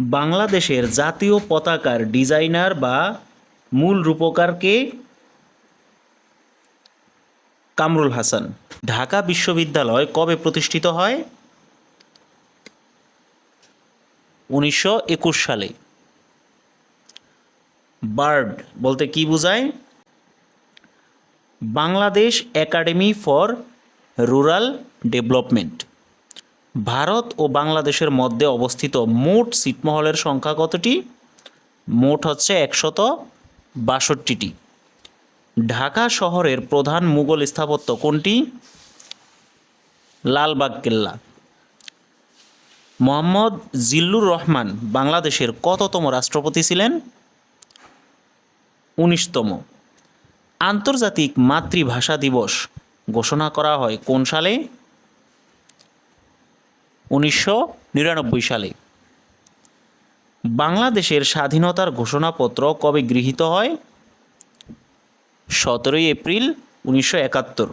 বাংলাদেশের জাতীয় পতাকার ডিজাইনার বা মূল রূপকার কে কামরুল হাসান। ঢাকা বিশ্ববিদ্যালয় কবে প্রতিষ্ঠিত হয়? উনিশশো একুশ সালে। বার্ড বলতে কি বোঝায়? Bangladesh academy for rural development. Bharat ও বাংলাদেশের মধ্যে অবস্থিত মোট ছিটমহলের সংখ্যা কতটি? মোট হচ্ছে একশত বাষট্টিটি। ঢাকা শহরের প্রধান মুঘল স্থাপত্য কোনটি? লালবাগ কেল্লা। মোহাম্মদ জিল্লুর রহমান বাংলাদেশের কততম রাষ্ট্রপতি ছিলেন? উনিশতম। আন্তর্জাতিক মাতৃভাষা দিবস ঘোষণা করা হয় কোন সালে? উনিশশো নিরানব্বই সালে। বাংলাদেশের স্বাধীনতার ঘোষণাপত্র কবে গৃহীত হয়? সতেরোই এপ্রিল উনিশশো একাত্তর।